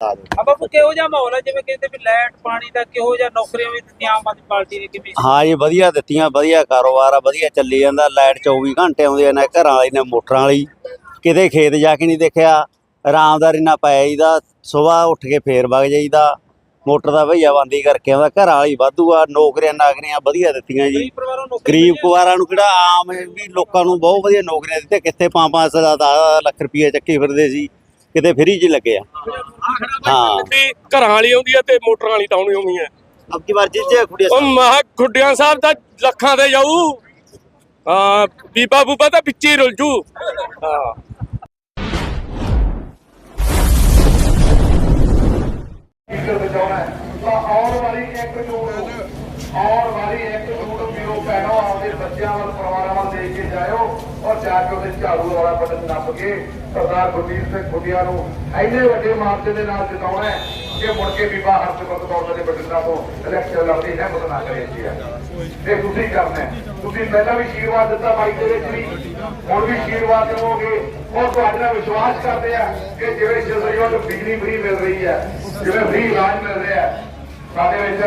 ਬਾਪੂ ਕਿਹੋ ਜਿਹਾ ਮਾਹੌਲ ਹੈ ਜਿਵੇਂ ਕਹਿੰਦੇ ਵੀ ਲਾਈਟ ਪਾਣੀ ਦਾ ਕਿਹੋ ਜਿਹਾ ਨੌਕਰੀਆਂ ਵੀ ਦਿੱਤੀਆਂ ਆਮ ਆਦਮੀ ਪਾਰਟੀ ਨੇ ਕਿਵੇਂ? ਹਾਂ ਜੀ ਵਧੀਆ ਦਿੱਤੀਆਂ ਵਧੀਆ ਕਾਰੋਬਾਰ ਆ ਵਧੀਆ ਚੱਲੀ ਜਾਂਦਾ। ਲਾਈਟ 24 ਘੰਟੇ ਆਉਂਦੀ ਆ ਨਾ ਘਰਾਂ ਵਾਲੀ ਨੇ ਮੋਟਰਾਂ ਵਾਲੀ। ਕਿਤੇ ਖੇਤ ਜਾ ਕੇ ਨਹੀਂ ਦੇਖਿਆ। ਆਰਾਮਦਾਰੀ ਨਾਲ ਪੈ ਜਾਈਦਾ। ਸਵੇਰ ਉੱਠ ਕੇ ਫੇਰ ਵਗ ਜਾਈਦਾ। ਮੋਟਰ ਦਾ ਭਈਆ ਬੰਦੀ ਕਰਕੇ ਆਉਂਦਾ। ਘਰਾਂ ਵਾਲੀ ਵਾਧੂ ਆ ਨੌਕਰੀਆਂ ਨਾਗਰੀਆਂ ਵਧੀਆ ਦਿੱਤੀਆਂ ਜੀ। ਗਰੀਬ ਪਰਿਵਾਰਾਂ ਨੂੰ ਕਿਹੜਾ ਆਮ ਵੀ ਲੋਕਾਂ ਨੂੰ ਬਹੁਤ ਵਧੀਆ ਨੌਕਰੀਆਂ ਦਿੱਤੇ ਕਿੱਥੇ 5-5 ਦਾ ਲੱਖ ਰੁਪਏ ਚੱਕੀ ਫਿਰਦੇ ਸੀ। ਕਿਤੇ ਫਰੀ 'ਚ ਲੱਗੇ ਆ। ਹਾਂ। ਤੇ ਘਰਾਂ ਵਾਲੀ ਆਉਂਦੀ ਹੈ ਤੇ ਮੋਟਰਾਂ ਵਾਲੀ ਤਾਂ ਆਉਣੀ ਆਉਣੀ ਹੈ ਅਬ ਕੀ ਵਾਰ ਜਿੱਤੇ ਖੁੜੀਆ ਉਹ ਮਹਾ ਖੁੱਡਿਆਂ ਸਾਹਿਬ ਦਾ ਲੱਖਾਂ ਤੇ ਜਾਊ। ਹਾਂ ਬੀਬਾ ਬੂਬਾ ਤਾਂ ਵਿੱਚ ਹੀ ਰੁਲ ਜੂ। ਹਾਂ। ਬਚਾਉਣਾ ਹੈ। ਤਾਂ ਆਉਣ ਵਾਲੀ ਇੱਕ ਜੂਨ ਨੂੰ ਆਉਣ ਵਾਲੀ ਇੱਕ ਜੂਨ ਨੂੰ ਵੀਰੋ ਭੈਣੋ ਆਪਦੇ ਬੱਚਿਆਂ ਵੱਲ ਪਰਿਵਾਰਾਂ ਵੱਲ ਦੇਖ ਕੇ ਜਾਇਓ ਔਰ ਜਾ ਕੇ ਉਹਦੇ ਝਾੜੂ ਵਾਲਾ ਬਟਨ ਨੱਪ ਕੇ ਸਰਦਾਰ ਗੁਰਦੀਪ ਸਿੰਘ ਖੁੱਡੀਆਂ ਨੂੰ ਐਨੇ ਵੱਡੇ ਮਾਰਜਨ ਦੇ ਨਾਲ ਜਿਤਾਉਣਾ ਹੈ ਕਿ ਮੁੜ ਕੇ ਬੀਬਾ ਹਰਸਿਮਰਤ ਕੌਰ ਦੇ ਬਟਨਾਂ ਤੋਂ ਇਲੈਕਸ਼ਨ ਲੜਦੀ ਹੈ ਬਦਨਾ ਕਰੇ ਜੀ। ਇਹ ਤੁਸੀਂ ਕਰਨਾ ਤੁਸੀਂ ਪਹਿਲਾਂ ਵੀ ਆਸ਼ੀਰਵਾਦ ਦਿੱਤਾ ਬਾਈ ਦੇ ਵਿੱਚ ਵੀ। ਹੁਣ ਵੀ ਆਸ਼ੀਰਵਾਦ ਦੇਵੋਗੇ। ਔਰ ਤੁਹਾਡੇ ਨਾਲ ਵਿਸ਼ਵਾਸ ਕਰਦੇ ਆ ਕਿ ਜਿਵੇਂ ਸ਼ਰਦਰੀਆਂ ਨੂੰ ਬਿਜਲੀ ਫ੍ਰੀ ਮਿਲ ਰਹੀ ਹੈ, ਜਿਵੇਂ ਫ੍ਰੀ ਇਲਾਜ ਮਿਲ ਰਿਹਾ ਹੈ, ਸਾਡੇ ਵਿੱਚ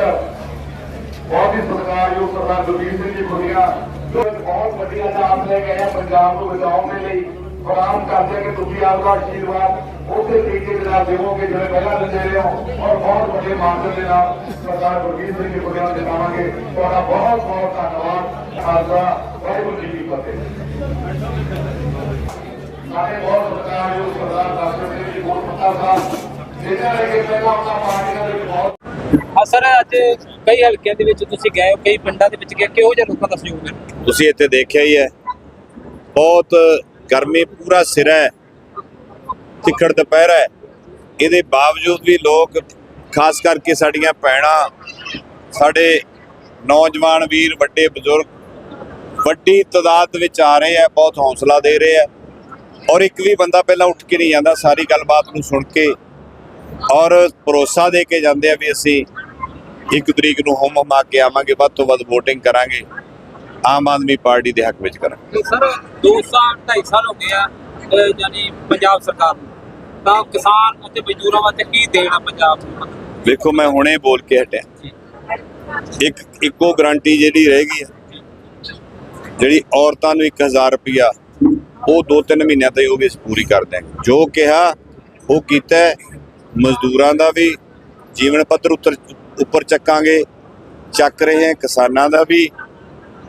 ਬਹੁਤ ਹੀ ਸਤਿਕਾਰਯੋਗ ਸਰਦਾਰ ਗੁਰਦੀਪ ਸਿੰਘ ਜੀ ਖੁੱਡੀਆਂ ਬਹੁਤ ਵੱਡੀ ਅਦਾਲਤ ਲੈ ਕੇ ਆਏ ਪੰਜਾਬ ਨੂੰ ਬਚਾਉਣ ਦੇ ਲਈ ਪ੍ਰਣਾਮ ਕਰਦੇ ਕਿ ਤੁਸੀਂ ਆਪਦਾ ਆਸ਼ੀਰਵਾਦ ਉਸੇ ਤਰੀਕੇ ਦੇ ਨਾਲ ਦੇਵੋਗੇ ਜਿਵੇਂ ਪਹਿਲਾਂ ਦਿੰਦੇ ਰਹੇ ਹੋ। ਔਰ ਬਹੁਤ ਵੱਡੇ ਮਾਨਸਨ ਦੇ ਨਾਲ ਸਰਦਾਰ ਗੁਰਦੀਪ ਸਿੰਘ ਜੀ ਖੁੱਡੀਆਂ ਨੂੰ ਤੁਹਾਡਾ ਬਹੁਤ ਬਹੁਤ ਧੰਨਵਾਦ। ਖਾਲਸਾ ਵਾਹਿਗੁਰੂ ਜੀ ਕੀ ਫਤਿਹ। ਸਾਡੇ ਬਹੁਤ ਸਤਿਕਾਰਯੋਗ ਸਰਦਾਰ ਡਾਕਟਰ ਜੀ ਗੁਰਪ੍ਰਤਾਪ ਸਾਹਿਬ, ਜਿਹਨਾਂ ਨੇ ਕਿ ਪਹਿਲਾਂ ਉਹਨਾਂ ਪਾਰਟੀਆਂ ਦੇ ਬਹੁਤ ਹਾਂ, ਸਰ, ਅੱਜ ਕਈ ਹਲਕਿਆਂ ਦੇ ਵਿੱਚ ਤੁਸੀਂ ਗਏ ਹੋ, ਕਈ ਪਿੰਡਾਂ ਦੇ ਵਿੱਚ ਗਏ ਕਿਹੋ ਜਿਹਾ ਲੋਕਾਂ ਦਾ ਸਹਿਯੋਗ ਹੈ? ਤੁਸੀਂ ਇੱਥੇ ਦੇਖਿਆ ਹੀ ਹੈ। ਬਹੁਤ ਗਰਮੀ, ਪੂਰਾ ਸਿਰ ਹੈ। ਤਿੱਖੜ ਦੁਪਹਿਰ ਹੈ। ਇਹਦੇ ਬਾਵਜੂਦ ਵੀ ਲੋਕ, ਖਾਸ ਕਰਕੇ ਸਾਡੀਆਂ ਭੈਣਾਂ, ਸਾਡੇ ਨੌਜਵਾਨ ਵੀਰ, ਵੱਡੇ ਬਜ਼ੁਰਗ, ਵੱਡੀ ਤਾਦਾਦ ਵਿੱਚ ਆ ਰਹੇ ਆ ਬਹੁਤ ਹੌਸਲਾ ਦੇ ਰਹੇ ਆ ਔਰ ਇੱਕ ਵੀ ਬੰਦਾ ਪਹਿਲਾਂ ਉੱਠ ਕੇ ਨਹੀਂ ਜਾਂਦਾ, ਸਾਰੀ ਗੱਲਬਾਤ ਨੂੰ ਸੁਣ ਕੇ ਔਰ ਭਰੋਸਾ ਦੇ ਕੇ ਜਾਂਦੇ ਆ ਵੀ ਅਸੀਂ ਇੱਕ ਤਰੀਕ ਨੂੰ ਹਮ ਹਮਾ ਕੇ ਆਵਾਂਗੇ, ਵੱਧ ਤੋਂ ਵੱਧ VOTING ਕਰਾਂਗੇ। ਆਮ ਆਦਮੀ ਪਾਰਟੀ ਦੇ ਹੱਕ ਵਿੱਚ ਕਰਾਂਗੇ ਤੇ ਸਰ 2 ਸਾਲ 2.5 ਸਾਲ ਹੋ ਗਏ ਆ ਯਾਨੀ ਪੰਜਾਬ ਸਰਕਾਰ ਨੂੰ। ਤਾਂ ਕਿਸਾਨ ਅਤੇ ਮਜ਼ਦੂਰਾਂ ਵਾਸਤੇ ਕੀ ਦੇਣਾ ਪੰਜਾਬ ਨੂੰ? ਵੇਖੋ ਮੈਂ ਹੁਣੇ ਬੋਲ ਕੇ ਹਟਿਆ। ਇੱਕ ਇੱਕੋ ਗਾਰੰਟੀ ਜਿਹੜੀ ਰਹੇਗੀ ਆ, ਜਿਹੜੀ ਔਰਤਾਂ ਨੂੰ 1000 ਰੁਪਿਆ ਉਹ 2-3 ਮਹੀਨਿਆਂ ਤੱਕ ਉਹ ਵੀ ਪੂਰੀ ਕਰ ਦਿਆਂਗੇ। ਜੋ ਕਿਹਾ ਉਹ ਕੀਤਾ ਹੈ। ਮਜ਼ਦੂਰਾਂ ਦਾ ਵੀ ਜੀਵਨ ਪੱਧਰ ਉੱਤਰ ਉੱਪਰ ਚੱਕਾਂਗੇ। ਚੱਕ ਰਹੇ ਹਾਂ ਕਿਸਾਨਾਂ ਦਾ ਵੀ।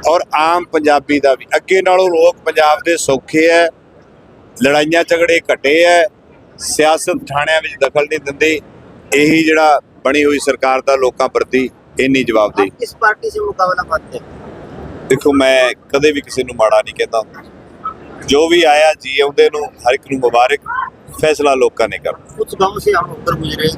ਔਰ ਆਮ ਪੰਜਾਬੀ ਦਾ ਵੀ ਅੱਗੇ ਨਾਲੋਂ ਲੋਕ ਪੰਜਾਬ ਦੇ ਸੌਖੇ ਹੈ ਲੜਾਈਆਂ ਝਗੜੇ ਘਟੇ ਹੈ ਸਿਆਸਤ ਥਾਣਿਆਂ ਵਿੱਚ ਦਖਲ ਨਹੀਂ ਦਿੰਦੇ ਇਹੀ ਜਿਹੜਾ ਬਣੀ ਹੋਈ ਸਰਕਾਰ ਦਾ ਲੋਕਾਂ ਪ੍ਰਤੀ ਇੰਨੀ ਜਵਾਬਦੇਹੀ किस पार्टी से मुकाबला मानते हैं ਦੇਖੋ ਮੈਂ ਕਦੇ ਵੀ ਕਿਸੇ ਨੂੰ ਮਾੜਾ ਨਹੀਂ ਕਹਿੰਦਾ ਹੁੰਦਾ ਜੋ ਵੀ ਆਇਆ ਜੀ ਆਉਂਦੇ ਨੂੰ ਹਰ ਇੱਕ ਨੂੰ ਮੁਬਾਰਕ ਫੈਸਲਾ ਲੋਕਾਂ ਨੇ ਕਰਨਾ कुछ गांव से हम होकर गुजरे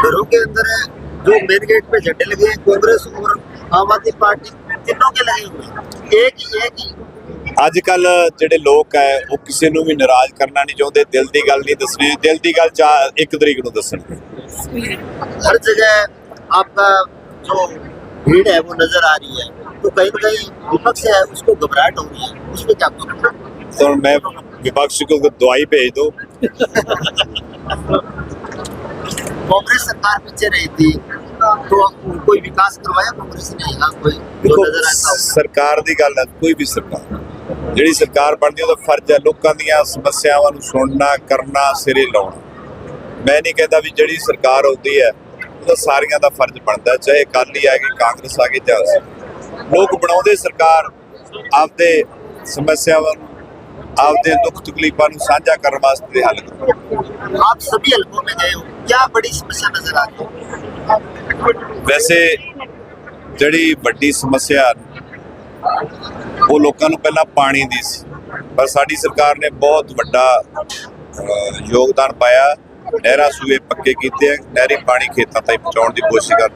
घरों के अंदर है जो मेन गेट पे झंडे लगे हैं कांग्रेस और आम आदमी पार्टी तीनों के लगे हुए हैं एक ही एक ही ਅੱਜ ਕੱਲ ਜਿਹੜੇ ਲੋਕ ਹੈ ਉਹ ਕਿਸੇ ਨੂੰ ਵੀ ਨਾਰਾਜ਼ ਕਰਨਾ ਨਹੀਂ ਚਾਹੁੰਦੇ ਦਿਲ ਦੀ ਗੱਲ ਨਹੀਂ ਦੱਸਣੀ ਦਿਲ ਦੀ ਗੱਲ ਚਾ ਇੱਕ ਤਰੀਕ ਨੂੰ ਦੱਸਣਗੇ हर जगह आपका जो भीड़ है वो नजर आ रही है तो कहीं ना कहीं विपक्ष है उसको घबराहट हो रही है उसमें क्या करोगे ਤਾਂ ਹੁਣ ਮੈਂ ਵਿਪਕਸ਼ को ਦਵਾਈ ਭੇਜ ਦੋ कांग्रेस सरकार पीछे रही थी तो कोई विकास करवाया कांग्रेस ने यहाँ कोई जो ਦੇਖੋ नजर आता हो ਸਰਕਾਰ ਦੀ ਗੱਲ ਹੈ ਕੋਈ ਵੀ ਸਰਕਾਰ ਜਿਹੜੀ ਸਰਕਾਰ ਬਣਦੀ ਉਹਦਾ ਫਰਜ਼ ਹੈ ਲੋਕਾਂ ਦੀਆਂ ਸਮੱਸਿਆਵਾਂ ਨੂੰ ਸੁਣਨਾ ਕਰਨਾ ਸਿਰੇ ਲਾਉਣਾ ਮੈਂ ਨਹੀਂ ਕਹਿੰਦਾ ਵੀ ਜਿਹੜੀ ਸਰਕਾਰ ਆਉਂਦੀ ਹੈ ਉਹਦਾ ਸਾਰੀਆਂ ਦਾ ਫਰਜ਼ ਬਣਦਾ ਚਾਹੇ ਅਕਾਲੀ ਆ ਗਏ ਕਾਂਗਰਸ ਆ ਗਏ ਜਾਂ ਅਸੀਂ। ਲੋਕ ਬਣਾਉਂਦੇ ਸਰਕਾਰ ਆਪਦੇ ਸਮੱਸਿਆਵਾਂ ਨੂੰ ਆਪਦੇ ਦੁੱਖ ਤਕਲੀਫਾਂ ਨੂੰ ਸਾਂਝਾ ਕਰਨ ਵਾਸਤੇ ਹੱਲ ਕਰੋ आप सभी हलकों में गए हो क्या बड़ी समस्या नजर आती है ਵੈਸੇ ਜਿਹੜੀ ਵੱਡੀ ਸਮੱਸਿਆ ਉਹ ਲੋਕਾਂ ਨੂੰ ਪਹਿਲਾਂ ਪਾਣੀ ਦੀ ਸੀ। ਪਰ ਸਾਡੀ ਸਰਕਾਰ ਨੇ ਬਹੁਤ ਵੱਡਾ ਯੋਗਦਾਨ ਪਾਇਆ। ਨਹਿਰਾ ਸੂਏ ਪੱਕੇ ਕੀਤੇ ਆ। ਨਹਿਰੀ ਪਾਣੀ ਖੇਤਾਂ ਤੱਕ ਪਹੁੰਚਾਉਣ ਦੀ ਕੋਸ਼ਿਸ਼ ਕਰ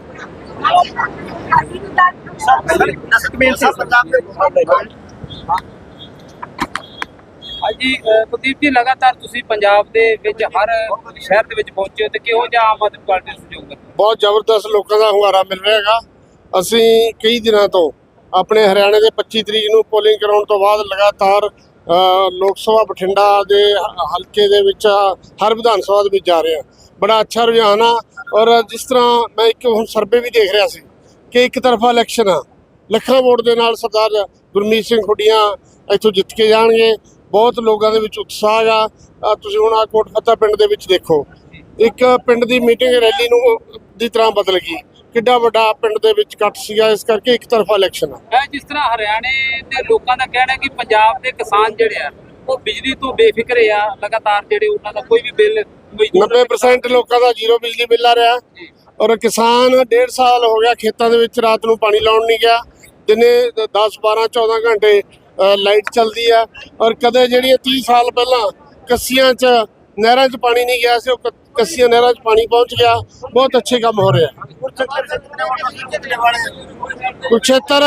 ਸਰ ਪੰਜਾਬ ਦੇ ਹਾਂਜੀ ਕੁਲਦੀਪ ਜੀ, ਲਗਾਤਾਰ ਤੁਸੀਂ ਪੰਜਾਬ ਦੇ ਵਿੱਚ ਹਰ ਸ਼ਹਿਰ ਦੇ ਵਿੱਚ ਪਹੁੰਚੇ ਹੋ ਤੇ ਕਿਹੋ ਜਿਹਾ ਆਮ ਆਦਮੀ ਪਾਰਟੀ ਦਾ ਸਹਿਯੋਗ ਹੈ? ਬਹੁਤ ਜ਼ਬਰਦਸਤ ਲੋਕਾਂ ਦਾ ਹੁੰਗਾਰਾ ਮਿਲ ਰਿਹਾ ਹੈਗਾ। ਅਸੀਂ ਕਈ ਦਿਨਾਂ ਤੋਂ ਆਪਣੇ ਹਰਿਆਣੇ ਦੇ 25 ਤਰੀਕ ਨੂੰ ਪੋਲਿੰਗ ਕਰਾਉਣ ਤੋਂ ਬਾਅਦ ਲਗਾਤਾਰ ਲੋਕ ਸਭਾ ਬਠਿੰਡਾ ਦੇ ਹਲਕੇ ਦੇ ਵਿੱਚ, ਹਰ ਵਿਧਾਨ ਸਭਾ ਦੇ ਵਿੱਚ ਜਾ ਰਹੇ ਹਾਂ। ਬੜਾ ਅੱਛਾ ਰੁਝਾਨ ਆ ਔਰ ਜਿਸ ਤਰ੍ਹਾਂ ਮੈਂ ਇੱਕ ਹੁਣ ਸਰਵੇ ਵੀ ਦੇਖ ਰਿਹਾ ਸੀ ਕਿ ਇੱਕ ਤਰਫਾ ਇਲੈਕਸ਼ਨ ਆ। ਲੱਖਾਂ ਵੋਟ ਦੇ ਨਾਲ ਸਰਦਾਰ ਗੁਰਮੀਤ ਸਿੰਘ ਖੁੱਡੀਆਂ ਇੱਥੋਂ ਜਿੱਤ ਕੇ ਜਾਣਗੇ। ਬਹੁਤ ਲੋਕਾਂ ਦੇ ਵਿੱਚ ਉਤਸ਼ਾਹ ਆ। ਤੁਸੀਂ ਹੁਣ ਆ ਕੋਟ ਫੱਤਾ ਪਿੰਡ ਦੇ ਵਿੱਚ ਦੇਖੋ। ਇੱਕ ਪਿੰਡ ਦੀ ਮੀਟਿੰਗ ਰੈਲੀ ਨੂੰ ਦੀ ਤਰ੍ਹਾਂ ਬਦਲ ਗਈ। ਕਿੱਡਾ ਵੱਡਾ ਪਿੰਡ ਦੇ ਵਿੱਚ ਇਕੱਠ ਸੀਗਾ ਇਸ ਕਰਕੇ ਇੱਕ ਤਰਫਾ ਇਲੈਕਸ਼ਨ ਆ। ਜਿਸ ਤਰ੍ਹਾਂ ਹਰਿਆਣੇ ਦੇ ਲੋਕਾਂ ਦਾ ਕਹਿਣਾ ਹੈ ਕਿ ਪੰਜਾਬ ਦੇ ਕਿਸਾਨ ਜਿਹੜੇ ਆ ਉਹ ਬਿਜਲੀ ਤੋਂ ਬੇਫਿਕਰੇ ਆ ਲਗਾਤਾਰ ਜਿਹੜੇ ਉਹਨਾਂ ਦਾ ਕੋਈ ਵੀ ਬਿੱਲ ਮਜ਼ਦੂਰ 90% ਲੋਕਾਂ ਦਾ ਜ਼ੀਰੋ ਬਿਜਲੀ ਬਿੱਲ ਆ ਰਿਹਾ। ਔਰ ਕਿਸਾਨ ਡੇਢ ਸਾਲ ਹੋ ਗਿਆ ਖੇਤਾਂ ਦੇ ਵਿੱਚ ਰਾਤ ਨੂੰ ਪਾਣੀ ਲਾਉਣ ਨਹੀਂ ਗਿਆ। ਦਿਨੇ 10 12 14 ਘੰਟੇ ਲਾਈਟ ਚੱਲਦੀ ਆ ਔਰ ਕਦੇ ਜਿਹੜੀ 30 ਸਾਲ ਪਹਿਲਾਂ ਕੱਸੀਆਂ 'ਚ ਨਹਿਰਾਂ 'ਚ ਪਾਣੀ ਨਹੀਂ ਗਿਆ ਸੀ ਉਹ ਕੱਸੀਆਂ ਨਹਿਰਾਂ 'ਚ ਪਾਣੀ ਪਹੁੰਚ ਗਿਆ। ਬਹੁਤ ਅੱਛੇ ਕੰਮ ਹੋ ਰਿਹਾ। ਕੁਰਕਸ਼ੇਤਰ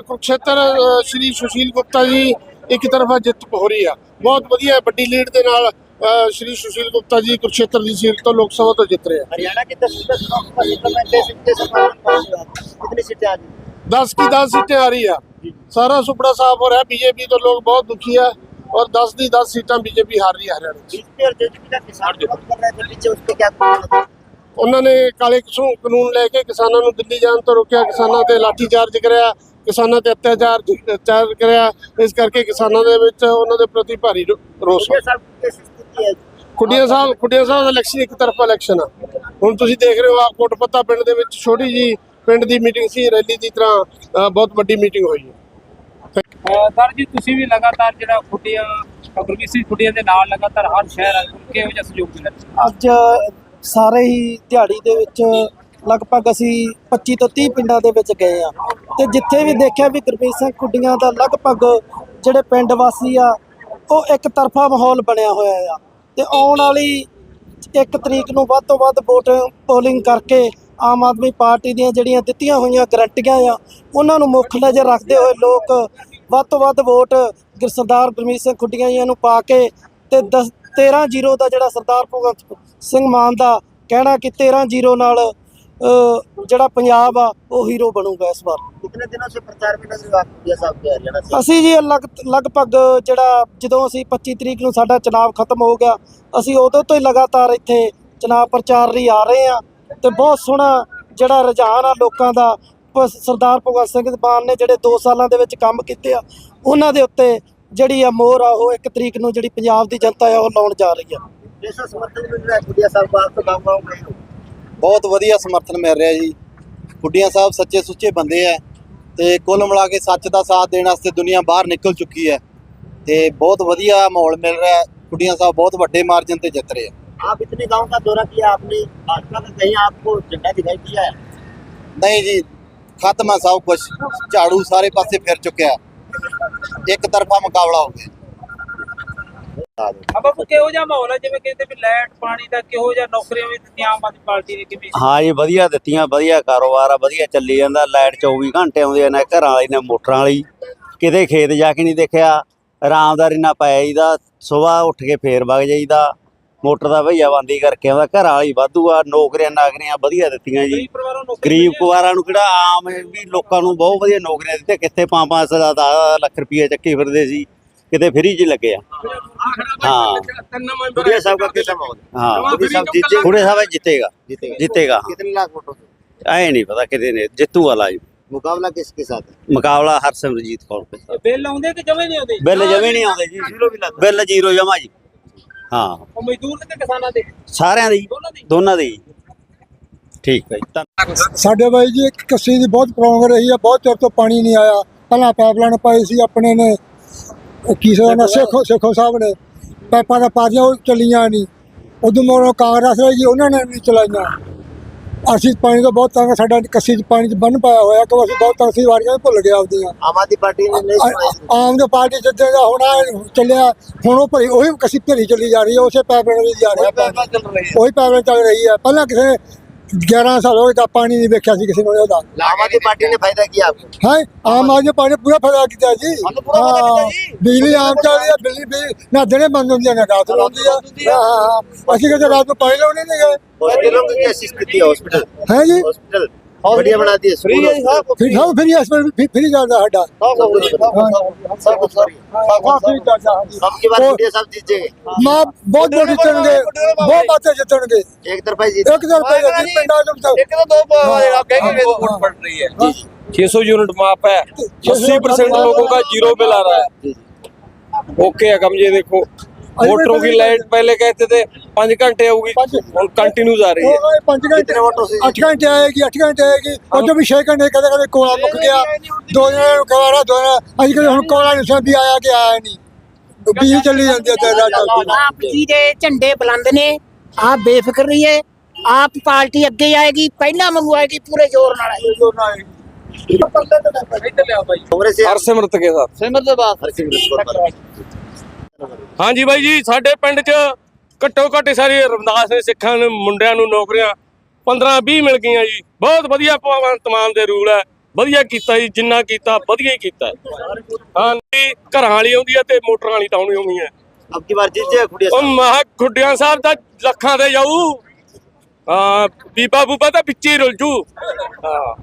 ਕੁਰਕਸ਼ੇਤਰ ਸ਼੍ਰੀ ਸੁਸ਼ੀਲ ਗੁਪਤਾ ਜੀ ਇੱਕ ਤਰਫਾ ਜਿੱਤ ਹੋ ਰਹੀ ਆ। ਬਹੁਤ ਵਧੀਆ ਵੱਡੀ ਲੀਡ ਦੇ ਨਾਲ ਸ਼੍ਰੀ ਸੁਸ਼ੀਲ ਗੁਪਤਾ ਜੀ ਕੁਰਕਸ਼ੇਤਰ ਦੀ ਸੀਟ ਤੋਂ ਲੋਕ ਸਭਾ ਤੋਂ ਜਿੱਤ ਰਹੇ ਆ। ਹਰਿਆਣਾ ਕੀ 10 10 10 10 10 10 10 10 10 10 10 10 10 10 10 10 10 10 10 10 सारा सुपड़ा साफ हो रहा है बीजेपी तो लोग बहुत दुखी है और 10 की 10 सीटें बीजेपी हार रही है हरियाणा में। बीजेपी और जेजेपी का किसान विरोध कर रहे थे पीछे उसके क्या कारण थे? ਉਹਨਾਂ ਨੇ ਕਾਲੇ ਕਸੂ- ਕਾਨੂੰਨ ਲੈ ਕੇ ਕਿਸਾਨਾਂ ਨੂੰ ਦਿੱਲੀ ਜਾਣ ਤੋਂ ਰੋਕਿਆ ਕਿਸਾਨਾਂ ਤੇ ਲਾਠੀ ਚਾਰਜ ਕਰਿਆ ਕਿਸਾਨਾਂ ਤੇ ਅਤਿਆਚਾਰ ਅਤਿਆਚਾਰ ਕਰਿਆ ਇਸ ਕਰਕੇ ਕਿਸਾਨਾਂ ਦੇ ਵਿੱਚ ਉਹਨਾਂ ਦੇ ਪ੍ਰਤੀ ਭਾਰੀ ਰੋ- ਰੋਸ मुझे साहब की कैसी स्थिति है ਖੁੱਡੀਆਂ ਸਾਹਿਬ ਖੁੱਡੀਆਂ ਸਾਹਿਬ ਦਾ ਇਲੈਕਸ਼ਨ ਇੱਕ ਤਰਫਾ ਇਲੈਕਸ਼ਨ ਆ ਹੁਣ ਤੁਸੀਂ ਦੇਖ ਰਹੇ ਹੋ ਆ ਕੋਟਪੱਤਾ ਪਿੰਡ ਦੇ ਵਿੱਚ ਛੋਟੀ ਜੀ ਪਿੰਡ ਦੀ ਮੀਟਿੰਗ ਸੀ ਰੈਲੀ ਦੀ ਤਰ੍ਹਾਂ ਬਹੁਤ ਵੱਡੀ ਮੀਟਿੰਗ ਹੋਈ ਹੈ। ਸਰ ਜੀ ਤੁਸੀਂ ਵੀ ਲਗਾਤਾਰ ਜਿਹੜਾ ਖੁੱਡੀਆਂ ਗੁਰਮੀਤ ਸਿੰਘ ਖੁੱਡੀਆਂ ਦੇ ਨਾਲ ਲਗਾਤਾਰ ਹਰ ਸ਼ਹਿਰ ਕਿਹੋ ਜਿਹਾ ਸਹਿਯੋਗ ਮਿਲਿਆ? ਅੱਜ ਸਾਰੇ ਹੀ ਦਿਹਾੜੀ ਦੇ ਵਿੱਚ ਲਗਭਗ ਅਸੀਂ 25 ਤੋਂ 30 ਪਿੰਡਾਂ ਦੇ ਵਿੱਚ ਗਏ ਆ ਤੇ ਜਿੱਥੇ ਵੀ ਦੇਖਿਆ ਵੀ ਗੁਰਮੀਤ ਸਿੰਘ ਕੁੱਡੀਆਂ ਦਾ ਲਗਭਗ ਜਿਹੜੇ ਪਿੰਡ ਵਾਸੀ ਆ ਉਹ ਇੱਕ ਤਰਫਾ ਮਾਹੌਲ ਬਣਿਆ ਹੋਇਆ ਆ। ਤੇ ਆਉਣ ਵਾਲੀ ਇੱਕ ਤਰੀਕ ਨੂੰ ਵੱਧ ਤੋਂ ਵੱਧ ਵੋਟ ਪੋਲਿੰਗ ਕਰਕੇ ਆਮ ਆਦਮੀ ਪਾਰਟੀ ਦੀਆਂ ਜਿਹੜੀਆਂ ਦਿੱਤੀਆਂ ਹੋਈਆਂ ਗਰੰਟੀਆਂ ਆ ਉਹਨਾਂ ਨੂੰ ਮੁੱਖ ਨਜ਼ਰ ਰੱਖਦੇ ਹੋਏ ਲੋਕ ਵੱਧ ਤੋਂ ਵੱਧ ਵੋਟ ਸਰਦਾਰ ਗੁਰਮੀਤ ਸਿੰਘ ਖੁੱਡੀਆਂ ਜੀ ਨੂੰ ਪਾ ਕੇ ਤੇ 13-0 ਦਾ ਜਿਹੜਾ ਸਰਦਾਰ ਭਗਤ ਸਿੰਘ ਮਾਨ ਦਾ ਕਹਿਣਾ ਕਿ 13-0 ਨਾਲ ਜਿਹੜਾ ਪੰਜਾਬ ਆ ਉਹ ਹੀਰੋ ਬਣੂਗਾ ਇਸ ਵਾਰ। ਅਸੀਂ ਜੀ ਲਗਭਗ ਜਿਹੜਾ ਜਦੋਂ ਅਸੀਂ 25 ਤਰੀਕ ਨੂੰ ਸਾਡਾ ਚੁਣਾਵ ਖਤਮ ਹੋ ਗਿਆ ਅਸੀਂ ਉਦੋਂ ਤੋਂ ਹੀ ਲਗਾਤਾਰ ਇੱਥੇ ਚੁਣਾਵ ਪ੍ਰਚਾਰ ਲਈ ਆ ਰਹੇ ਆ ਤੇ ਬਹੁਤ ਸੋਹਣਾ ਜਿਹੜਾ ਰੁਝਾਨ ਆ ਲੋਕਾਂ ਦਾ ਸਰਦਾਰ ਭਗਵੰਤ ਸਿੰਘ ਮਾਨ ਨੇ ਜਿਹੜੇ 2 ਸਾਲਾਂ ਦੇ ਵਿੱਚ ਕੰਮ ਕੀਤੇ ਆ ਉਹਨਾਂ ਦੇ ਉੱਤੇ ਜਿਹੜੀ ਆ ਮੋਹਰ ਆ ਉਹ 1 ਤਰੀਕ ਨੂੰ ਜਿਹੜੀ ਪੰਜਾਬ ਦੀ ਜਨਤਾ ਆ ਉਹ ਲਾਉਣ ਜਾ ਰਹੀ ਆ। ਬਹੁਤ ਵਧੀਆ ਸਮਰਥਨ ਮਿਲ ਰਿਹਾ ਜੀ। ਕੁੜੀਆਂ ਸਾਹਿਬ ਸੱਚੇ ਸੁੱਚੇ ਬੰਦੇ ਆ ਤੇ ਕੁੱਲ ਮਿਲਾ ਕੇ ਸੱਚ ਦਾ ਸਾਥ ਦੇਣ ਵਾਸਤੇ ਦੁਨੀਆ ਬਾਹਰ ਨਿਕਲ ਚੁੱਕੀ ਹੈ ਤੇ ਬਹੁਤ ਵਧੀਆ ਮਾਹੌਲ ਮਿਲ ਰਿਹਾ। ਕੁੜੀਆਂ ਸਾਹਿਬ ਬਹੁਤ ਵੱਡੇ ਮਾਰਜਨ ਤੇ ਜਿੱਤ ਰਹੇ ਆ। आप इतने गांव का दौरा किया आपने भाजपा का कहीं आपको झंडा दिखाई दिया है ਨਹੀਂ ਜੀ ਖਤਮ ਆ ਸਭ ਕੁਝ ਝਾੜੂ ਸਾਰੇ ਪਾਸੇ ਫਿਰ ਚੁੱਕਿਆ ਇੱਕ ਤਰਫਾ ਮੁਕਾਬਲਾ ਹੋ ਗਿਆ ਆਪਾਂ ਕਿਹੋ ਜਿਹਾ ਮਾਹੌਲ ਹੈ ਜਿਵੇਂ ਕਹਿੰਦੇ ਵੀ ਲਾਈਟ ਪਾਣੀ ਦਾ ਕਿਹੋ ਜਿਹਾ ਨੌਕਰੀਆਂ ਵੀ ਦਿੱਤੀਆਂ ਆਮ ਆਦਮੀ ਪਾਰਟੀ ਨੇ ਕਿਵੇਂ ਹਾਂ ਜੀ ਵਧੀਆ ਦਿੱਤੀਆਂ ਵਧੀਆ ਕਾਰੋਬਾਰ ਆ ਵਧੀਆ ਚੱਲੀ ਜਾਂਦਾ ਲਾਈਟ 24 ਘੰਟੇ ਆਉਂਦੀ ਆ ਨਾ ਘਰਾਂ ਵਾਲੀ ਨਾ ਮੋਟਰਾਂ ਵਾਲੀ ਕਿਤੇ ਖੇਤ ਜਾ ਕੇ ਨਹੀਂ ਦੇਖਿਆ ਆਰਾਮਦਾਰੀ ਨਾਲ ਪੈ ਜਾਈਦਾ ਸਵੇਰ ਉੱਠ ਕੇ ਫੇਰ ਵਗ ਜਾਈਦਾ ਮੋਟਰ ਦਾ ਭਈਆ ਬੰਦੀ ਕਰਕੇ ਆਉਂਦਾ ਘਰ ਵਾਲੀ ਵਾਧੂ ਆ ਨੌਕਰੀਆਂ ਨਾਗਰੀਆਂ ਵਧੀਆ ਦਿੱਤੀਆਂ ਜੀ। ਗਰੀਬ ਕੁਵਾਰਾਂ ਨੂੰ ਕਿਹੜਾ ਆਮ ਵੀ ਲੋਕਾਂ ਨੂੰ ਬਹੁਤ ਵਧੀਆ ਨੌਕਰੀਆਂ ਦਿੱਤੇ ਕਿੱਥੇ 5-5 ਦਾ 10 ਲੱਖ ਰੁਪਏ ਚੱਕੀ ਫਿਰਦੇ ਸੀ ਕਿਤੇ ਫਰੀ ਚ ਲੱਗਿਆ ਜਿੱਤੇਗਾ। ਜਿੱਤੇਗਾ। ਕਿਤਨੇ ਪਤਾ ਕਿਤੇ ਨੇ ਜਿੱਤੂ ਵਾਲਾ ਮੁਕਾਬਲਾ ਕਿਸ ਕੇ ਸਾਥ ਮੁਕਾਬਲਾ ਹਰਸਿਮਰਜੀਤ ਕੌਰ। ਕੇ ਬਿੱਲ ਆਉਂਦੇ ਕਿ ਜਮੇ ਨਹੀਂ ਆਉਂਦੇ? ਬਿੱਲ ਜਮੇ ਨਹੀਂ ਆਉਂਦੇ ਜੀ। ਬਿੱਲ ਜ਼ੀਰੋ ਜਮਾ ਜੀ। ਹਾਂ। ਉਹ ਮਜ਼ਦੂਰ ਤੇ ਕਿਸਾਨਾਂ ਦੇ? ਸਾਰਿਆਂ ਦੀ ਦੋਨਾਂ ਦੀ ਦੋਨਾਂ ਦੀ ਠੀਕ ਹੈ ਜੀ ਧੰਨ- ਸਾਡੇ ਬਾਈ ਜੀ ਇੱਕ ਕੱਸੀ ਦੀ ਬਹੁਤ ਪ੍ਰੋਬਲਮ ਰਹੀ ਹੈ ਬਹੁਤ ਚਿਰ ਤੋਂ ਪਾਣੀ ਨਹੀਂ ਆਇਆ। ਪਹਿਲਾਂ ਪਾਈਪਲਾਈਨ ਪਾਈ ਸੀ ਆਪਣੇ ਨੇ ਉਹ ਕੀ ਸੋ ਨਾ ਸੇਖੋ ਸੇਖੋ ਸਾਹਿਬ ਨੇ। ਪਾਈਪਾਂ ਦਾ ਪਾਦੀਆਂ ਉਹ ਚੱਲੀਆਂ ਨਹੀਂ। ਉਦੋਂ ਮੋਰੋਂ ਕਾਂਗਰਸ ਰਹੀ ਜੀ ਉਹਨਾਂ ਨੇ ਨਹੀਂ ਚਲਾਈਆਂ। ਅਸੀਂ ਪਾਣੀ ਦਾ ਬਹੁਤ ਤੰਗ ਸਾਡਾ ਕੱਸੀ ਚ ਪਾਣੀ ਚ ਬੰਨ ਪਾਇਆ ਹੋਇਆ ਕਿ ਅਸੀਂ ਬਹੁਤ ਤੰਗ ਸੀ ਵਾਰੀਆਂ ਵੀ ਭੁੱਲ ਗਏ ਆਪਦੀਆਂ। ਆਮ ਆਦਮੀ ਪਾਰਟੀ ਨੇ ਨਹੀਂ ਆਮ ਦੀ ਪਾਰਟੀ ਜਿੱਦਾਂ ਦਾ ਹੁਣ ਆਹ ਚੱਲਿਆ ਹੁਣ ਉਹ ਭਰੀ ਉਹੀ ਕੱਸੀ ਭਰੀ ਚੱਲੀ ਜਾ ਰਹੀ ਹੈ ਉਸੇ ਪੈਪ ਨਾਲ ਜਾ ਰਿਹਾ ਪਾਣੀ। ਉਹੀ ਪੈਪ ਨਾਲ ਚੱਲ ਰਹੀ ਹੈ ਪਹਿਲਾਂ ਕਿਸੇ 11 ਸਾਲ ਹੋਏ ਤਾਂ ਪਾਣੀ ਨਹੀਂ ਵੇਖਿਆ ਸੀ ਕਿਸੇ ਨੇ ਉਹਦਾ है आम आदमी पार्टी ने फायदा किया आपको ਹੈ ਆਮ ਆਦਮੀ ਪਾਰਟੀ ਨੇ ਪੂਰਾ ਫਾਇਦਾ ਕੀਤਾ ਜੀ ਸਾਨੂੰ ਪੂਰਾ ਫਾਇਦਾ ਕੀਤਾ ਹਾਂ, ਜੀ। ਬਿਜਲੀ ਆਮ ਚੱਲ ਰਹੀ ਹੈ ਬਿਜਲੀ ਵੀ ਨਾ ਦਿਨੇ ਬੰਦ ਹੁੰਦੀ ਹੈ ਨਾ ਰਾਤ ਨੂੰ ਹੁੰਦੀ ਹੈ ਹਾਂ ਹਾਂ ਅਸੀਂ ਕਿਤੇ ਰਾਤ ਨੂੰ ਪਾਣੀ ਲਾਉਣੇ ਨਹੀਂ ਗਏ हॉस्पिटलों की कैसी स्थिति है हॉस्पिटल ਹੈ ਜੀ हॉस्पिटल बढ़िया बनाती है फ्री है साहब फ्री हम फ्री हॉस्पिटल फ्री चल रहा हड्डा साहब फ्री साहब फ्री चल रहा सबके बारे में सब जीतेंगे मां बहुत बहुत जीतेंगे बहुत बातें जीतेंगे एक तरफा जीत एक तरफा जीत पिंडा जब एक तो दो आप कहेंगे वोट पड़ रही है 600 यूनिट माप है 80 परसेंट लोगों का जीरो बिल आ रहा है ओके है कम ये देखो वोटरों की लाइट पहले कहते थे पाँच घंटे होगी और कंटिन्यूज आ रही है ਉਹ ਪੰਜ ਘੰਟੇ कितने वोटों से 8 ਘੰਟੇ ਆਏਗੀ 8 ਘੰਟੇ ਆਏਗੀ ਉਦੋਂ ਵੀ 6 ਘੰਟੇ ਕਦੇ ਕਦੇ ਕੋਲਾ ਮੁੱਕ ਗਿਆ ਦੋ ਦਿਨਾਂ ਨੂੰ ਕਵਾਰਾ ਦੋ ਦਿਨ ਅੱਜ ਕੱਲ੍ਹ ਹੁਣ ਕੋਲਾ ਨਹੀਂ ਸਾਂ ਵੀ ਆਇਆ ਕਿ ਆਇਆ ਨਹੀਂ ਬੀਜ ਚੱਲੀ ਜਾਂਦੀ ਹੈ ਤੇ ਰਾਤ ਆਪ ਜੀ ਦੇ ਝੰਡੇ ਬੁਲੰਦ ਨੇ ਆਪ ਬੇਫਿਕਰ ਰਹੀਏ ਆਪ ਪਾਰਟੀ ਅੱਗੇ ਆਏਗੀ ਪਹਿਲਾਂ ਮੰਗੂ ਆਏਗੀ ਪੂਰੇ ਜ਼ੋਰ ਨਾਲ ਆਏਗੀ ਇੱਧਰ ਲਿਆਓ ਬਾਈ कांग्रेस से ਹਰਸਿਮਰਤ ਕੇ ਸਾਥ ਸਿਮਰ ਦੇ ਬਾਅਦ हरसिमरत कौर बादल। ਹਾਂਜੀ ਬਾਈ ਜੀ ਸਾਡੇ ਪਿੰਡ 'ਚ ਘੱਟੋ ਘੱਟ ਸਾਰੇ ਰਮਦਾਸ ਨੇ ਸਿੱਖਾਂ ਨੂੰ ਮੁੰਡਿਆਂ ਨੂੰ ਨੌਕਰੀਆਂ 15 20 ਮਿਲ ਗਈਆਂ ਜੀ। ਬਹੁਤ ਵਧੀਆ ਤਮਾਮ ਦੇ ਰੂਲ ਹੈ। ਵਧੀਆ ਕੀਤਾ ਜੀ ਜਿੰਨਾ ਕੀਤਾ ਵਧੀਆ ਹੀ ਕੀਤਾ। ਹਾਂਜੀ ਘਰਾਂ ਵਾਲੀ ਆਉਂਦੀ ਹੈ ਤੇ ਮੋਟਰਾਂ ਵਾਲੀ ਟਾਉਣੀ ਆਉਂਦੀ ਹੈ। ਅਬਕੀ ਵਾਰ ਜਿੱਤੇ ਖੁੱਡੀਆਂ ਉਹ ਮਹਾ ਖੁੱਡੀਆਂ ਸਾਹਿਬ ਦਾ ਲੱਖਾਂ ਦੇ ਜਾਊ। ਹਾਂ ਬੀਬਾ ਬੂਬਾ ਤਾਂ ਪਿੱਛੇ ਹੀ ਜੂ। ਹਾਂ।